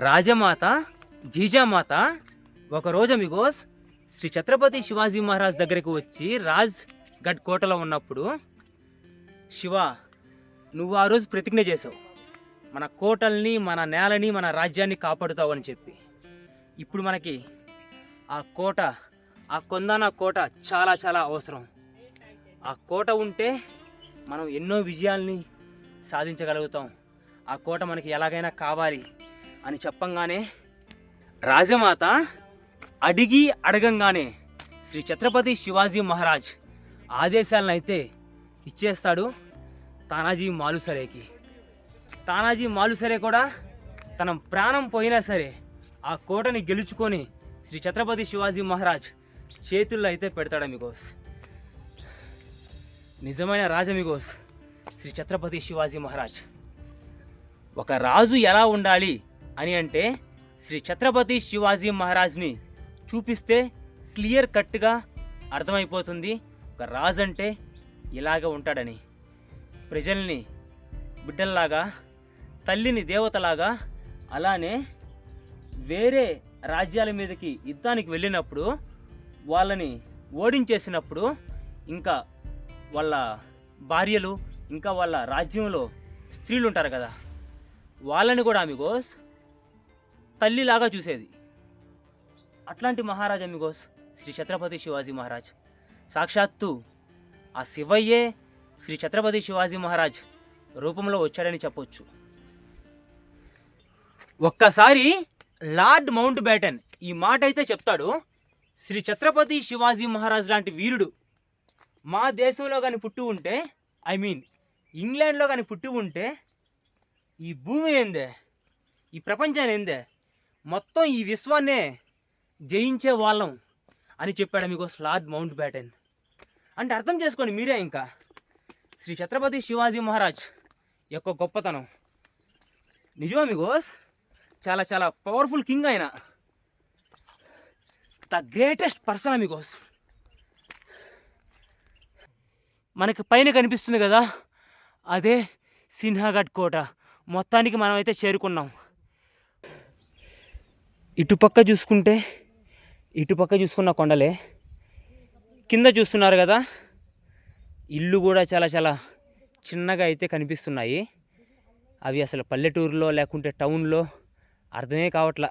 రాజమాత జీజామాత ఒకరోజు మిగోస్ శ్రీ ఛత్రపతి శివాజీ మహారాజ్ దగ్గరికి వచ్చి రాజ్ గఢ్ కోటలో ఉన్నప్పుడు శివ నువ్వు ఆ రోజు ప్రతిజ్ఞ చేసావు మన కోటల్ని మన నేలని మన రాజ్యాన్ని కాపాడుతావు అని చెప్పి. ఇప్పుడు మనకి ఆ కోట ఆ కొందాన కోట చాలా చాలా అవసరం. ఆ కోట ఉంటే మనం ఎన్నో విజయాల్ని సాధించగలుగుతాం. ఆ కోట మనకి ఎలాగైనా కావాలి. అని చెప్పంగానే రాజమాత అడిగి అడగంగానే శ్రీ ఛత్రపతి శివాజీ మహారాజ్ ఆదేశాలను అయితే ఇచ్చేస్తాడు తానాజీ మాలుసరేకి. తానాజీ మాలుసరే కూడా తన ప్రాణం పోయినా సరే ఆ కోటని గెలుచుకొని శ్రీ ఛత్రపతి శివాజీ మహారాజ్ చేతుల్లో అయితే పెడతాడు మిగోస్ నిజమైన రాజమిగోస్ శ్రీ ఛత్రపతి శివాజీ మహారాజ్. ఒక రాజు ఎలా ఉండాలి? అని అంటే శ్రీ ఛత్రపతి శివాజీ మహారాజ్ని చూపిస్తే క్లియర్ కట్గా అర్థమైపోతుంది. ఒక రాజు అంటే ఇలాగ ఉంటాడని. ప్రజల్ని బిడ్డల్లాగా తల్లిని దేవతలాగా అలానే వేరే రాజ్యాల మీదకి యుద్ధానికి వెళ్ళినప్పుడు వాళ్ళని ఓడించేసినప్పుడు ఇంకా వాళ్ళ భార్యలు ఇంకా వాళ్ళ రాజ్యంలో స్త్రీలు ఉంటారు కదా. వాళ్ళని కూడా అమిగోస్ తల్లిలాగా చూసేది. అట్లాంటి మహారాజా మిగోస్ శ్రీ ఛత్రపతి శివాజీ మహారాజ్. సాక్షాత్తు ఆ శివయ్యే శ్రీ ఛత్రపతి శివాజీ మహారాజ్ రూపంలో వచ్చాడని చెప్పొచ్చు. ఒక్కసారి లార్డ్ మౌంట్ బ్యాటన్ ఈ మాట అయితే చెప్తాడు శ్రీ ఛత్రపతి శివాజీ మహారాజ్ లాంటి వీరుడు మా దేశంలో కానీ పుట్టి ఉంటే ఐ మీన్ ఇంగ్లాండ్లో కానీ పుట్టి ఉంటే ఈ భూమి ఏందే? ఈ ప్రపంచాన్ని ఏందే? మొత్తం ఈ విశ్వాన్నే జయించే వాళ్ళం అని చెప్పాడు మీకు లార్డ్ మౌంట్ బ్యాటన్. అంటే అర్థం చేసుకోండి మీరే ఇంకా. శ్రీ ఛత్రపతి శివాజీ మహారాజ్ యొక్క గొప్పతనం. నిజమా మీకోస్ చాలా చాలా పవర్ఫుల్ కింగ్ ఆయన. ద గ్రేటెస్ట్ పర్సన్ మీకోస్ మనకి పైన కనిపిస్తుంది కదా అదే సిన్హాగఢ్ కోట. మొత్తానికి మనమైతే చేరుకున్నాం. ఇటుపక్క చూసుకుంటే ఇటుపక్క చూసుకున్న కొండలే. కింద చూస్తున్నారు కదా ఇల్లు కూడా చాలా చాలా చిన్నగా అయితే కనిపిస్తున్నాయి. అవి అసలు పల్లెటూరులో లేకుంటే టౌన్లో అర్థమే కావట్లా.